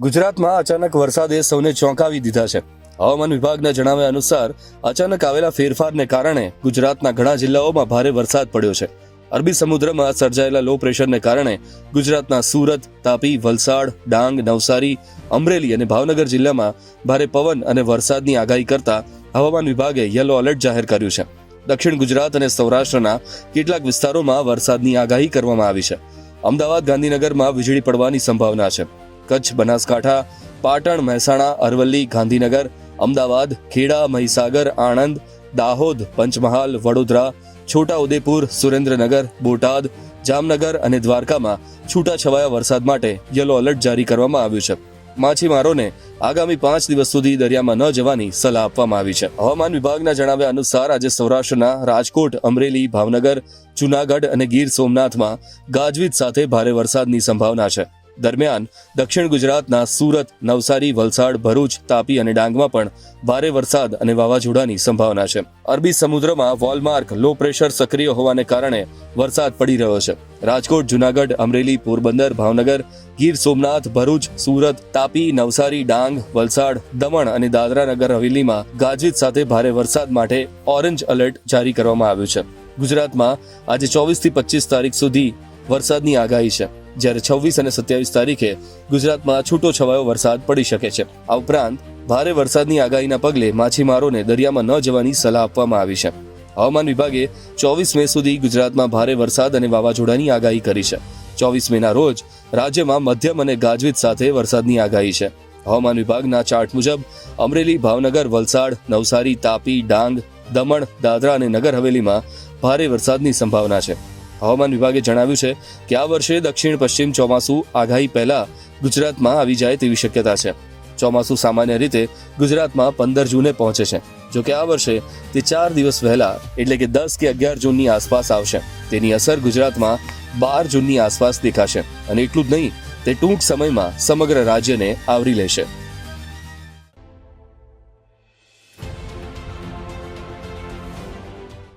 ગુજરાતમાં અચાનક વરસાદે સૌને ચોંકાવી દીધા છે. હવામાન વિભાગના જણાવ્યા અનુસાર, અચાનક આવેલા ફેરફારને કારણે ગુજરાતના ઘણા જિલ્લાઓમાં ભારે વરસાદ પડ્યો છે. અરબી સમુદ્રમાં સર્જાયેલા લો પ્રેશરને કારણે ગુજરાતના સુરત, તાપી, વલસાડ, ડાંગ, નવસારી, અમરેલી અને ભાવનગર જિલ્લામાં ભારે પવન અને વરસાદની આગાહી કરતા હવામાન વિભાગે યલો એલર્ટ જાહેર કર્યું છે. દક્ષિણ ગુજરાત અને સૌરાષ્ટ્રના કેટલાક વિસ્તારોમાં વરસાદની આગાહી કરવામાં આવી છે. અમદાવાદ, ગાંધીનગરમાં વીજળી પડવાની સંભાવના છે. કચ્છ, બનાસકાંઠા, પાટણ, મહેસાણા, અરવલ્લી, ગાંધીનગર, અમદાવાદ, ખેડા, મહીસાગર, આણંદ, દાહોદ, પંચમહાલ, વડોદરા, છોટાઉદેપુર, સુરેન્દ્રનગર, બોટાદ, જામનગર અને દ્વારકામાં છૂટાછવાયા વરસાદ માટે યલો એલર્ટ જારી કરવામાં આવ્યું છે. માછીમારોને આગામી પાંચ દિવસ સુધી દરિયામાં ન જવાની સલાહ આપવામાં આવી છે. હવામાન વિભાગના જણાવ્યા અનુસાર આજે સૌરાષ્ટ્રના રાજકોટ, અમરેલી, ભાવનગર, જુનાગઢ અને ગીર સોમનાથમાં ગાજવીજ સાથે ભારે વરસાદની સંભાવના છે. દરમિયાન દક્ષિણ ગુજરાતના સુરત, નવસારી, વલસાડ, ભરૂચ, તાપી અને ડાંગમાં પણ ભારે વરસાદ અને વાવાઝોડાની સંભાવના છે. અરબી સમુદ્રમાં વોલમાર્ક લો પ્રેશર સક્રિય હોવાને કારણે વરસાદ પડી રહ્યો છે. રાજકોટ, જુનાગઢ, અમરેલી, પોરબંદર, ભાવનગર, ગીર સોમનાથ, ભરૂચ, સુરત, તાપી, નવસારી, ડાંગ, વલસાડ, દમણ અને દાદરા નગર હવેલીમાં ગાજવીજ સાથે ભારે વરસાદ માટે ઓરેન્જ એલર્ટ જારી કરવામાં આવ્યું છે. ગુજરાતમાં આજે ચોવીસથી પચીસ તારીખ સુધી વરસાદની આગાહી છે. જ્યારે છવ્વીસ અને સત્યાવીસ તારીખે ગુજરાતમાં છૂટો છવાયો વરસાદ પડી શકે છે. આ ઉપરાંત ભારે વરસાદની આગાહીના પગલે માછીમારોને દરિયામાં ન જવાની સલાહ આપવામાં આવી છે. હવામાન વિભાગે ચોવીસ મે સુધી ગુજરાતમાં ભારે વરસાદ અને વાવાઝોડાની આગાહી કરી છે. ચોવીસ મેના રોજ રાજ્યમાં મધ્યમ અને ગાજવીજ સાથે વરસાદની આગાહી છે. હવામાન વિભાગના ચાર્ટ મુજબ, અમરેલી, ભાવનગર, વલસાડ, નવસારી, તાપી, ડાંગ, દમણ, દાદરા અને નગર હવેલીમાં ભારે વરસાદની સંભાવના છે. હવામાન વિભાગે જણાવ્યું છે કે આ વર્ષે દક્ષિણ પશ્ચિમ ચોમાસું આગાહી પહેલા ગુજરાતમાં આવી જાય તેવી શક્યતા છે. ચોમાસું સામાન્ય રીતે ગુજરાતમાં પંદર જૂને પહોંચે છે, જો કે આ વર્ષે તે ચાર દિવસ વહેલા એટલે કે દસ કે અગિયાર જૂનની આસપાસ આવશે. તેની અસર ગુજરાતમાં બાર જૂનની આસપાસ દેખાશે અને એટલું જ નહીં, તે ટૂંક સમયમાં સમગ્ર રાજ્યને આવરી લેશે.